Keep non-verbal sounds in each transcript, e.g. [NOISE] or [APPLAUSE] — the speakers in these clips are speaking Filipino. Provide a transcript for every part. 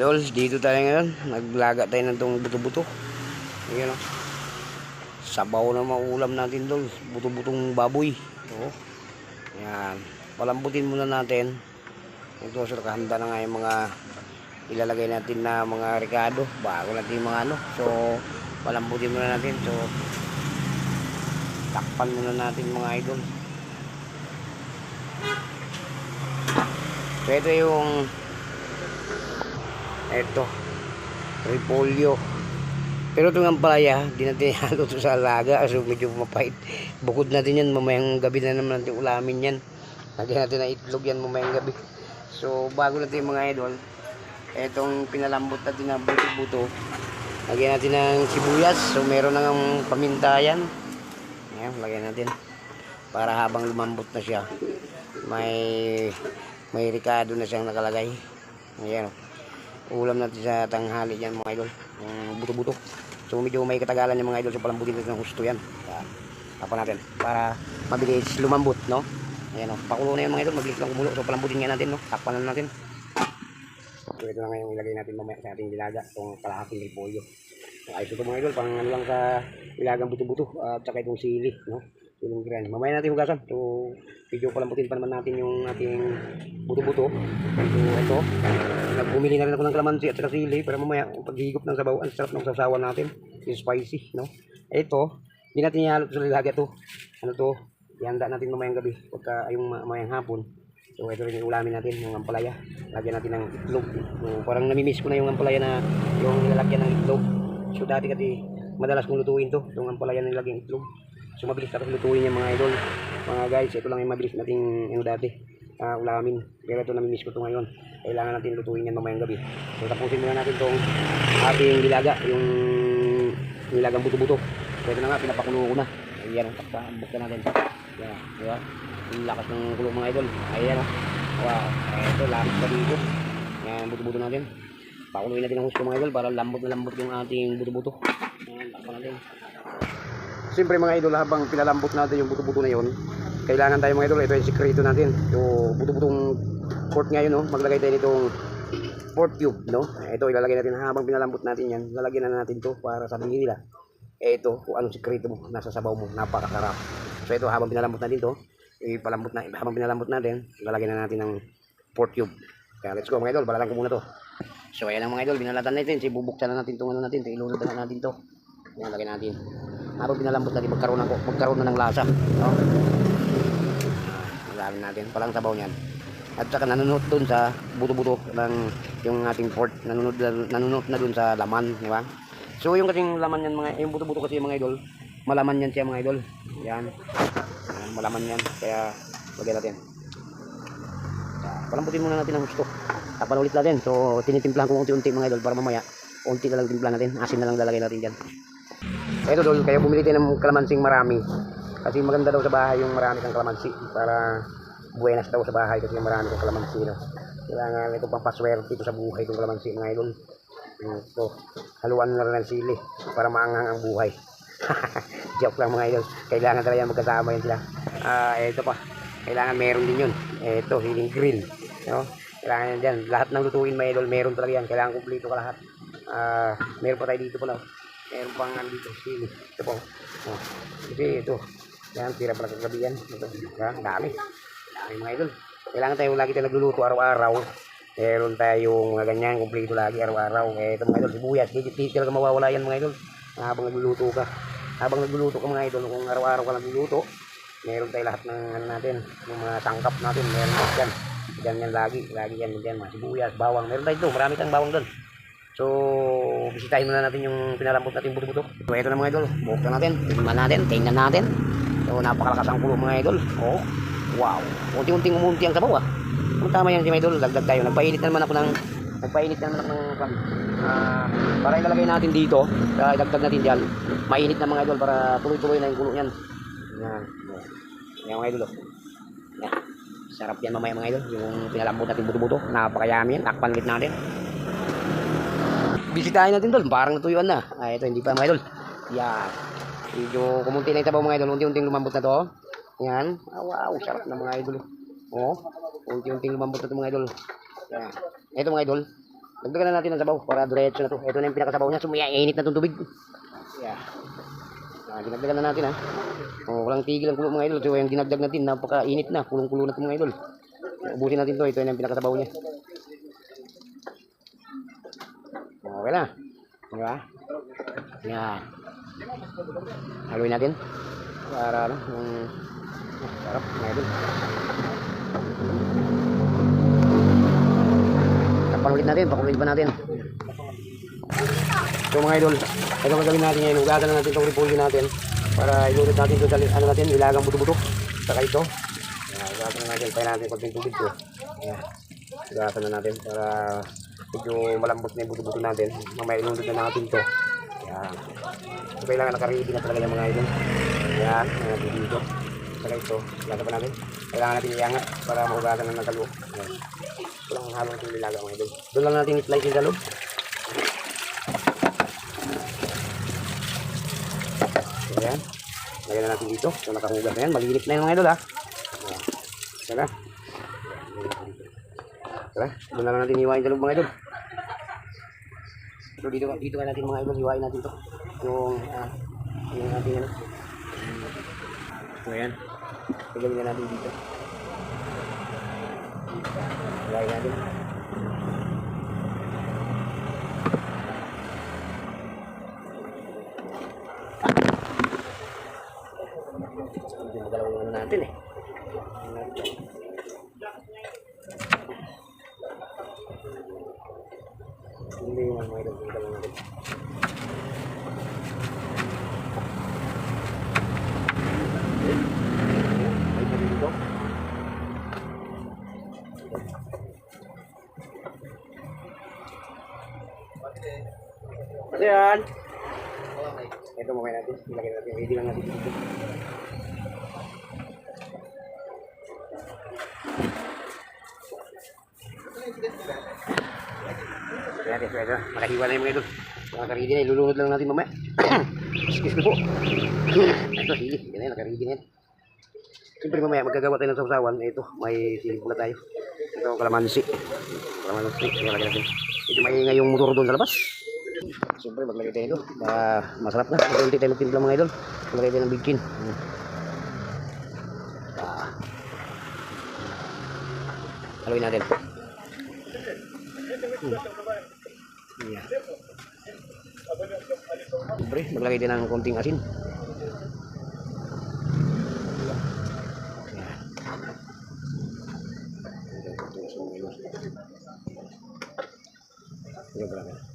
Idol, dito tayo ngayon. Naglaga tayo ng tong buto-buto. Ayan o. Sabaw na maulam natin dol. Buto-butong baboy. Oo. Ayan. Palambutin muna natin. Ito, so nakahanda na nga yung mga ilalagay natin na mga rekado. Bago natin yung mga ano. So, palambutin muna natin. So, takpan muna natin mga idol. So, ito yung ito repolyo. Pero itong ampalaya di natin halo to sa alaga so medyo mapait. Bukod natin yan mamayang gabi na naman natin ulamin yan. Lagyan natin ng itlog yan mamayang gabi. So bago natin mga idol etong pinalambot natin na buto-buto. Lagyan natin ng sibuyas so meron na ng paminta yan. Ayan, lagyan natin. Para habang lumambot na siya may may ricado na siyang nakalagay. Ayan. o ulam natin sa tanghali yan mga idol. Yung buto-buto. So medyo may katagalan yung mga idol so palambutin natin ng gusto yan. Tapan natin para mabilis lumambot no? Ayan o pakulo na yan mga idol. Mabilis lang kumulo. So palambutin nga natin no? Takpan na natin. So ito na nga yung ilagay natin mamaya sa ating dilaga itong kalahating repolyo so ayos ito mga idol. Pang ano lang sa ilagang buto-buto. At saka itong sili no siling gran mamaya natin hugasan so medyo palambutin pa naman natin yung ating buto-buto so ito Nagbumili na rin ako ng kalamansi at saka sili para mamaya paghigop ng sabaw, ang sarap ng sasawan natin. Yung spicy, no? Ito, hindi natin ihalo sa lilaga to. Ano to? Ihanda natin mamayang gabi pagka yung ma- mamayang hapon. So ito rin yung ulamin natin, yung ampalaya. Lagyan natin ng itlog. So, parang namimiss ko na yung ampalaya na yung nilalagyan ng itlog. So dati kasi madalas kong lutuin to, yung ampalaya na nilagyan itlog. So mabilis tapos lutuin yung mga idol. Mga guys, ito lang yung mabilis nating ano dati uh, ulamin. Pero ito namimiss ko to ngayon. Kailangan natin lutuin yan mamayang gabi. So tapusin muna natin tong ating nilaga, yung nilagang buto-buto. So ito na nga, pinapakulo ko na. Ayan, takpan, buksan natin. Yan, di ba? Yung lakas ng kulo mga idol. Ayan, oh. Wow, ito, lapis pa dito. Yan, buto-buto natin. Pakuluin natin ang gusto mga idol para lambot na lambot yung ating buto-buto. Ayan, takpan natin. Siyempre mga idol, habang pinalambot natin yung buto-buto na yun, kailangan tayo mga idol, ito yung sikreto natin. Yung buto-butong pork ngayon, no? maglagay tayo nitong pork cube, no? Ito ilalagay natin habang pinalambot natin yan, lalagyan na natin to para sabihin nila, eh ito, kung anong sikreto mo, nasa sabaw mo, napakasarap. So ito, habang pinalambot natin to, ipalambot na, habang pinalambot natin, lalagyan na natin ng pork cube. Kaya let's go mga idol, balalan ko muna to. So ayan ang mga idol, binalatan natin, si bubuksan na natin itong ano natin, ilunod na natin to. Yan, lagyan natin. Habang pinalambot natin, magkaroon, na, magkaroon na ng lasa. No? Ilalim natin, palang sabaw niyan. At saka nanunot dun sa buto-buto ng yung ating pork, nanunot, nanunot na dun sa laman, di ba? So yung kasing laman yan mga, yung buto-buto kasi mga idol, malaman yan siya mga idol. Yan. Yan, malaman yan. Kaya lagyan natin. Palambutin muna natin ang gusto. Tapan ulit natin. So tinitimplahan ko unti-unti mga idol para mamaya unti na lang timpla natin. Asin na lang lalagay natin dyan. Ito dol, kaya bumili tayo ng kalamansing marami. Kasi maganda daw sa bahay yung marami kang kalamansi para buenas daw sa bahay kasi marami kang kalamansi. No? Kailangan ito pang paswerte ito sa buhay itong kalamansi mga idol. Ito, haluan na rin ng sili para maanghang ang buhay. [LAUGHS] Joke lang mga idol. Kailangan talaga magkasama yan sila. Ah, ito pa. Kailangan meron din yun. Ito, healing grill. No? Kailangan yan dyan. Lahat ng lutuin mga idol, meron talaga yan. Kailangan kumpleto ka lahat. Ah, meron pa tayo dito pala. Ito po. Oh. Kasi ito, yan, tira pala kagabi yan. Ito, yan, dami. Dami mga idol. Kailangan tayo lagi tayo nagluluto araw-araw. Meron tayong mga ganyan, kumpleto lagi araw-araw. Eh, ito mga idol, sibuyas. Hindi talaga mawawala yan mga idol. Habang nagluluto ka. Habang nagluluto ka mga idol, kung araw-araw ka nagluluto, meron tayo lahat ng ano natin, ng mga sangkap natin, meron dyan. Dyan yan lagi, lagi yan dyan, mga sibuyas, bawang. Meron tayo doon, marami tayong bawang doon. So, bisitahin muna natin yung pinalambot natin buto-buto. So, ito na mga idol. Buksan natin. Tingnan natin. Tingnan natin. So, napakalakas ang kulo mga idol. Oh, wow. Unti-unting umunti ang sabaw ah. Kung tama yan si mga idol, dagdag tayo. Nagpainit na naman ako ng nagpainit na naman ako ng. Ah, para ilalagay natin dito, uh, dagdag natin diyan. Mainit na mga idol para tuloy-tuloy na yung kulo niyan. Yan. Yan mga idol. Oh. Yan. Sarap yan mamaya mga idol. Yung pinalambot natin buto-buto. Napakayami yan. Takpan ulit natin bisitahin natin tol. Parang natuyuan na. Ay, ito, hindi pa mga idol. Yan. Medyo kumunti na yung tabaw mga idol. Unti-unting lumambot na to. Yan. Ah, wow, sarap na mga idol. Oh, unti-unting lumambot na to mga idol. Yan. Ito mga idol. Dagdagan na natin ng sabaw para diretso na to. Ito na yung pinakasabaw niya. Sumiyainit na itong tubig. Yeah. Ah, dinagdagan na natin ha. Oh, walang tigil ang kulo mga idol. So yung dinagdag natin, napakainit na. Kulong-kulo na ito mga idol. Ubusin natin to. Ito yung pinakasabaw niya. Okay na. Di ba? Yan. Haluin natin. Para ano, yung ah, sarap idol. Tapan ulit natin, pakulit pa natin. So mga idol, ito ang gagawin natin ngayon. Ugasan na natin itong repolyo natin para ilunod natin ito sa ano natin, ilagang buto-buto. Saka ito. Ugasan na natin. Kaya natin konting tubig ko. Yan. Ugasan na natin para medyo malambot na yung buto-buto natin. Mamaya ilunod na natin ito. Yan. So kailangan nakaready na talaga yung mga idol. Yan, mga dito. Saka ito, ilaga pa natin. Kailangan natin iangat para maugasan na ng kalo. Yan. Walang halong itong nilaga mga idol. Doon lang natin i-slice yung kalo. So, ayan. Lagyan na natin dito. So, nakahugas na yan. Malinis na yan mga idol ha. Ayan. Tara. Tara. Doon na lang natin iwain sa loob mga idol. So, dito, dito ka natin mga idol. Iwain natin to. Yung, ah, yung natin ano. So, ayan. Ilagay na natin dito. Iwain natin. Hindi magalaw ano natin eh. Hindi yung mga idol, hindi natin. Ay, pwede dito. Ayan. Ito mamaya natin. Ilagay natin. Ready lang natin dito. Natin. Nakahiwa na yung mga idol. Nakaready na, ilulunod lang natin mamaya. [COUGHS] Excuse me po. [COUGHS] Ito, sige. Yan na, nakaready na yan. Siyempre mamaya magkagawa tayo ng sausawan. Ito, may siling pula tayo. Ito, kalamansi. Kalamansi. Yan, lagyan natin. Ito, maingay yung motor doon sa labas. Siyempre, maglagay tayo ito. Ah, masarap na. Kunti tayo magtimpla mga idol. Maglagay tayo ng bigkin. Hmm. Ah. Haluin natin. Hmm. Yeah. Siyempre, maglagay din ng konting asin. Yan. Yan pala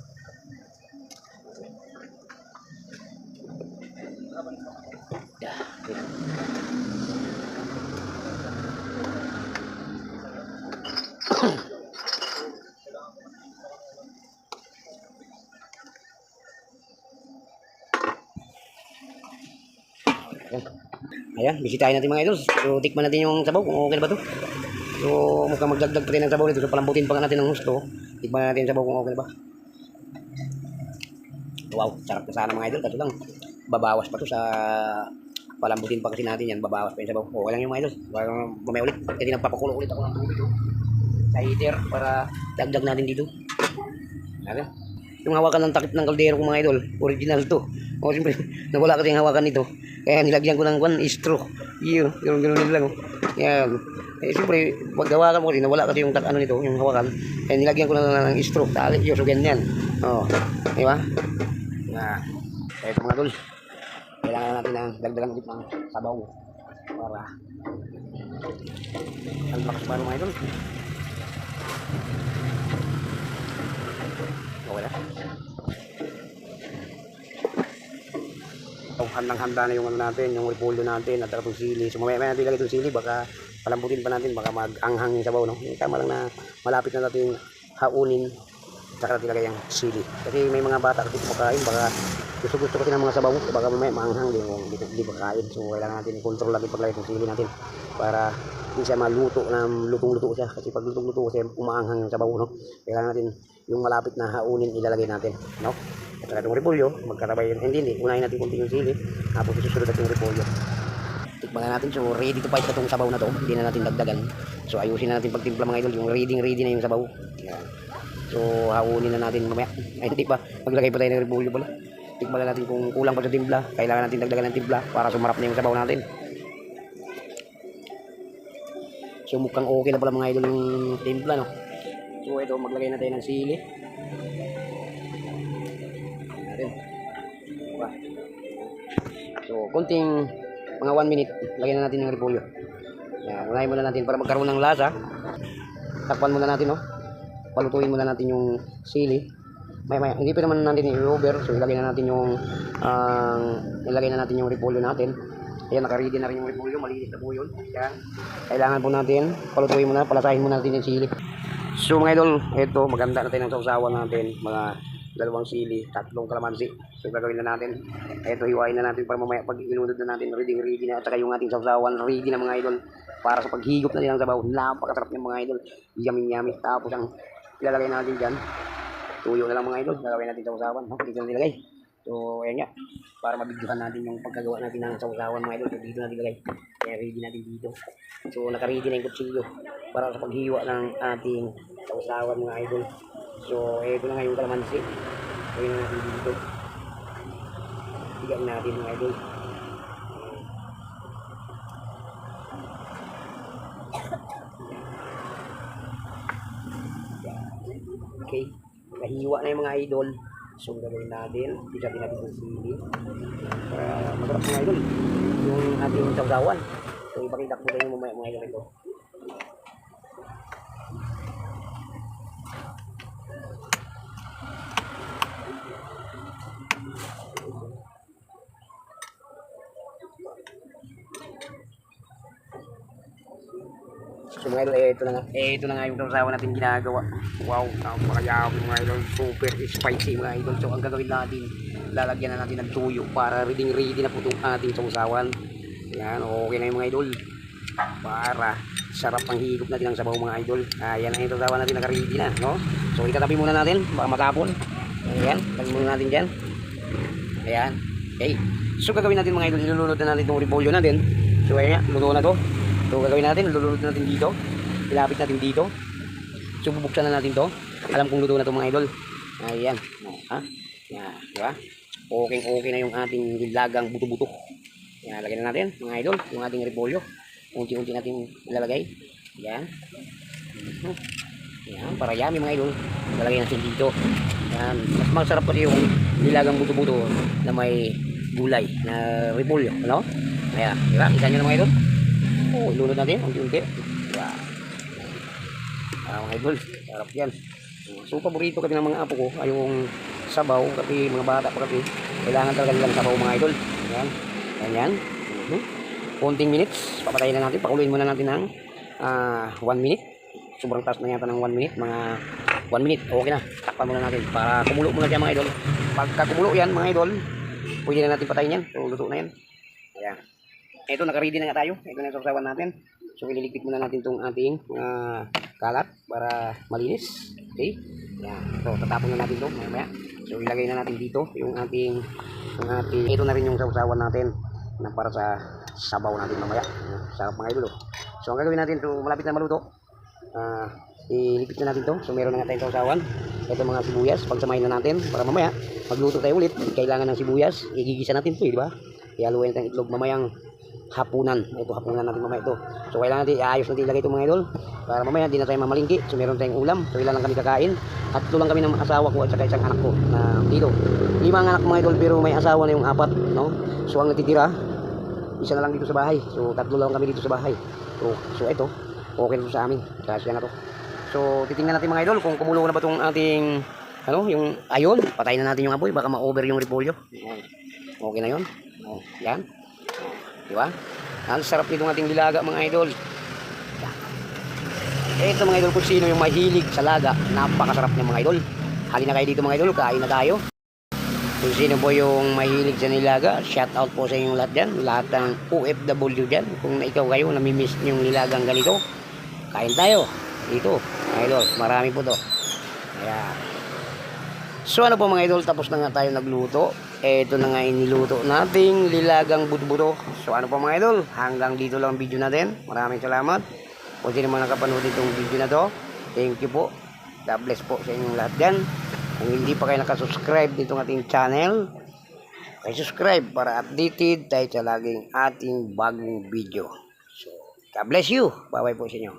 Ayan, bisitahin natin mga idol. So, tikman natin yung sabaw kung okay na ba to. So, mukhang magdagdag pa rin ng sabaw nito. So, palambutin pa nga natin ng gusto. Tikman natin yung sabaw kung okay na ba. Wow, sarap na sana mga idol. Kaso lang, babawas pa to sa palambutin pa kasi natin yan. Babawas pa yung sabaw. Okay lang yung mga idol. Para mamaya ulit. Kasi nagpapakulo ulit ako ng tubig. Sa heater para dagdag natin dito. Ano? Yung hawakan ng takip ng kaldero ko mga idol, original to. O siyempre, [LAUGHS] nawala kasi yung hawakan nito. Kaya nilagyan ko ng one istro. Yun, ganoon ganoon lang. oh. Yan. Eh siyempre, pag hawakan mo kasi nawala kasi yung tak ano nito, yung hawakan. Kaya nilagyan ko na ng istro. Tali, yun, so ganyan. Oh, di ba? Na, kaya ito mga idol. Kailangan natin ng dagdagan ulit ng sabaw. Para ang lakas pa mga idol. Okay na. So, handang-handa na yung ano natin, yung repolyo natin, at itong sili. So, mamaya natin ilagay itong sili, baka palambutin pa natin, baka mag-anghang yung sabaw, no? Tama lang na malapit na natin haunin, saka natin ilagay yung sili. Kasi may mga bata kasi kumakain, baka gusto-gusto kasi ng mga sabaw, baka mamaya maanghang din, kung di, di makain. So, kailangan natin i-control natin paglagay ng sili natin, para hindi siya maluto na lutong-luto siya. Kasi pag lutong-luto kasi umaanghang yung sabaw, no? Kailangan natin yung malapit na haunin ilalagay natin, no? At saka itong repolyo, magkatabay yun. Hindi, hindi. Unahin natin kunti yung sili. Tapos isusunod natin yung repolyo. Tikman na natin. So, ready to fight na itong sabaw na to. Hindi na natin dagdagan. So, ayusin na natin pagtimpla mga idol. Yung ready, ready na yung sabaw. Yan. So, haunin na natin mamaya. Ay, hindi pa. Maglagay pa tayo ng repolyo pala. Tikman na natin kung kulang pa sa timpla. Kailangan natin dagdagan ng timpla para sumarap na yung sabaw natin. So, mukhang okay na pala mga idol yung timpla, no? So, ito, maglagay na tayo ng sili. Natin. Diba? So, konting mga 1 minute, lagyan na natin ng repolyo. Yan, unahin muna natin para magkaroon ng lasa. Takpan muna natin, no? Palutuin muna natin yung sili. May, may, hindi pa naman natin i-over. So, ilagay na natin yung, ang ilagay na natin yung repolyo natin. Ayan, nakaready na rin yung repolyo. Malinis na po yun. Yan. Kailangan po natin, palutuin muna, palasahin muna natin yung sili. So, mga idol, ito, maganda natin ang sausawan natin. Mga dalawang sili, tatlong kalamansi. So, gagawin na natin. Ito, hiwain na natin para mamaya pag inunod na natin, ready, ready na. At saka yung ating sausawan, ready na mga idol. Para sa paghigop na nilang sabaw. Napakasarap ng mga idol. Yummy, yummy. Tapos, ang ilalagay natin dyan, tuyo na lang mga idol. Gagawin natin sausawan. No? Dito na nilagay. So, ayan nga. Para mabigyan natin yung pagkagawa natin ng sausawan mga idol. So, dito natin ilagay. Kaya ready natin dito. So, naka-ready na yung kutsilyo para sa paghiwa ng ating sausawan mga idol. So, ito na nga yung kalamansi. Gawin na natin dito. Bigyan natin mga idol. Okay. Nahiwa na yung mga idol. So, gagawin natin. Bigyan natin yung sili. Para masarap mga idol. Yung ating sausawan. So, ipakita ko sa inyo mamaya mga idol ito. Mga idol, eh, ito na nga. Eh, ito na nga yung sausawan natin ginagawa. Wow, napakayami mga idol. Super spicy mga idol. So ang gagawin natin, lalagyan na natin ng tuyo para ready ready na po itong ating sausawan. Yan, okay na yung mga idol. Para sarap ang higop natin ang sabaw mga idol. Ayan na yung sausawan natin naka-ready na. No? So itatabi muna natin, baka matapon. Ayan, tabi muna natin dyan. Ayan. Okay. So gagawin natin mga idol, ilulunod na natin itong repolyo natin. So ayan, luto na to. So gagawin natin, lulunod natin dito. Ilapit natin dito. So bubuksan na natin to. Alam kong luto na to mga idol. Ayan. Ha? Yan, di ba? Okay, okay na yung ating nilagang buto-buto. Yan, lagyan na natin mga idol, yung ating repolyo. Unti-unti natin ilalagay. Yan. Yan, para yummy mga idol. Lalagay natin dito. Yan. Mas masarap kasi yung nilagang buto-buto na may gulay na repolyo. Ano? Ayan, di ba? Kita nyo na mga idol? Oo, ilunod natin, unti-unti. Diba? Ah, mga idol, sarap yan. So, paborito kasi ng mga apo ko ay yung sabaw, kasi mga bata pa kasi, kailangan talaga nilang sabaw mga idol. Ayan, ganyan. Mhm. Konting minutes, papatayin na natin, pakuluin muna natin ng 1 minute. Sobrang taas na yata ng 1 minute, mga 1 minute, okay na. Takpan muna natin para kumulo muna siya mga idol. Pagka kumulo yan mga idol, pwede na natin patayin yan. So, luto na yan. Ayan. Ito, naka-ready na nga tayo. Ito na yung sausawan natin. So, ililigpit muna natin itong ating ah, kalat para malinis. Okay? Yan. So, tatapon na natin ito maya maya. So, ilagay na natin dito yung ating, yung ating, ito na rin yung sausawan natin na para sa sabaw natin mamaya. Sarap mga idol. oh. So, ang gagawin natin, so, malapit na maluto. Ah, ilipit na natin to. So, meron na nga tayong sausawan. Ito mga sibuyas, pagsamahin na natin para mamaya magluto tayo ulit. Kailangan ng sibuyas, igigisa natin to, eh, di ba? Ihaluin natin itlog mamayang hapunan. Ito, hapunan natin mamaya ito. So, kailangan natin, iayos natin ilagay ito mga idol. Para mamaya, hindi na tayo mamalingki. So, meron tayong ulam. So, ilan lang kami kakain. Tatlo lang kami ng asawa ko at saka isang anak ko na dito. Lima ang anak mga idol, pero may asawa na yung apat, no? So, ang natitira, isa na lang dito sa bahay. So, tatlo lang kami dito sa bahay. So, so ito, okay na sa amin. Kasi na to. So, titingnan natin mga idol kung kumulo na ba itong ating, ano, yung ayon. Patayin na natin yung apoy, baka ma-over yung repolyo. Okay na yun. Oh, yan. Di ba? Ang sarap nitong ating dilaga mga idol. Yan. Ito mga idol kung sino yung mahilig sa laga, napakasarap niya mga idol. Halina kayo dito mga idol, kain na tayo. Kung sino po yung mahilig sa nilaga, shout out po sa inyong lahat dyan. Lahat ng OFW dyan. Kung ikaw kayo, namimiss yung nilagang ganito, kain tayo. Dito, mga idol, marami po to. Ayan. So ano po mga idol, tapos na nga tayo nagluto. Ito na nga iniluto nating lilagang buto-buto. So ano po mga idol, hanggang dito lang ang video natin. Maraming salamat. Kung sino man nakapanood itong video na to, thank you po. God bless po sa inyong lahat dyan. Kung hindi pa kayo nakasubscribe dito ng ating channel, ay subscribe para updated tayo sa laging ating bagong video. So, God bless you. Bye-bye po sa inyo.